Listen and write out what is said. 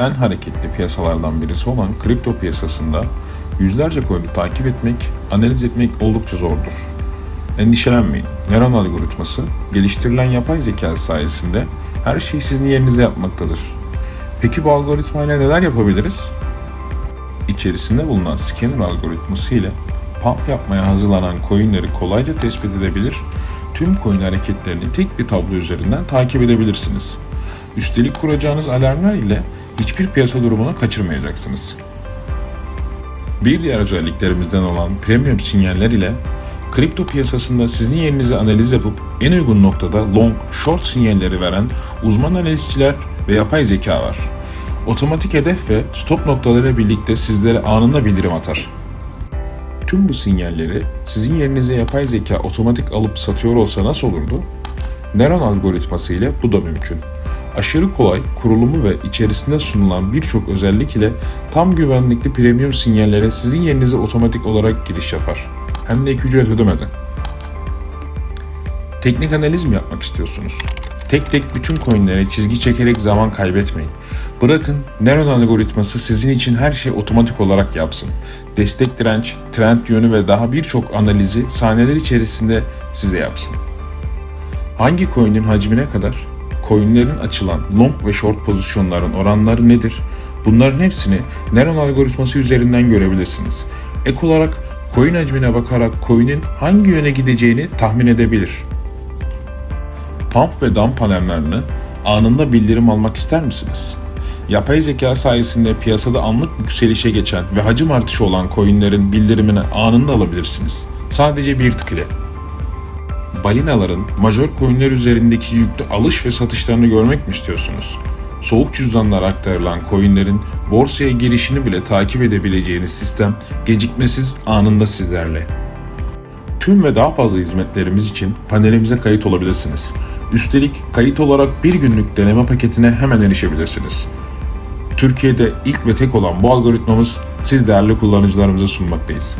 en hareketli piyasalardan birisi olan kripto piyasasında yüzlerce coin'i takip etmek, analiz etmek oldukça zordur. Endişelenmeyin. Neuron algoritması geliştirilen yapay zeka sayesinde her şeyi sizin yerinize yapmaktadır. Peki bu algoritmayla neler yapabiliriz? İçerisinde bulunan scanner algoritması ile pump yapmaya hazırlanan coinleri kolayca tespit edebilir, tüm coin hareketlerini tek bir tablo üzerinden takip edebilirsiniz. Üstelik kuracağınız alarmlar ile hiçbir piyasa durumunu kaçırmayacaksınız. Bir diğer özelliklerimizden olan premium sinyaller ile kripto piyasasında sizin yerinize analiz yapıp en uygun noktada long, short sinyalleri veren uzman analizciler ve yapay zeka var. Otomatik hedef ve stop noktaları birlikte sizlere anında bildirim atar. Tüm bu sinyalleri sizin yerinize yapay zeka otomatik alıp satıyor olsa nasıl olurdu? Neuron algoritması ile bu da mümkün. Aşırı kolay, kurulumu ve içerisinde sunulan birçok özellik ile tam güvenlikli premium sinyallere sizin yerinize otomatik olarak giriş yapar. Hem de ek ücret ödemeden. Teknik analiz mi yapmak istiyorsunuz? Tek tek bütün coinlere çizgi çekerek zaman kaybetmeyin. Bırakın Neuron algoritması sizin için her şeyi otomatik olarak yapsın. Destek direnç, trend yönü ve daha birçok analizi saniyeler içerisinde size yapsın. Hangi coin'in hacmine kadar, coin'lerin açılan long ve short pozisyonların oranları nedir? Bunların hepsini Neuron algoritması üzerinden görebilirsiniz. Ek olarak coin hacmine bakarak coin'in hangi yöne gideceğini tahmin edebilir. Pump ve dump alarmlarını anında bildirim almak ister misiniz? Yapay zeka sayesinde piyasada anlık yükselişe geçen ve hacim artışı olan coinlerin bildirimini anında alabilirsiniz. Sadece bir tık ile. Balinaların majör coinler üzerindeki yüklü alış ve satışlarını görmek mi istiyorsunuz? Soğuk cüzdanlara aktarılan coinlerin borsaya girişini bile takip edebileceğiniz sistem gecikmesiz anında sizlerle. Tüm ve daha fazla hizmetlerimiz için panelimize kayıt olabilirsiniz. Üstelik kayıt olarak bir günlük deneme paketine hemen erişebilirsiniz. Türkiye'de ilk ve tek olan bu algoritmamız siz değerli kullanıcılarımıza sunmaktayız.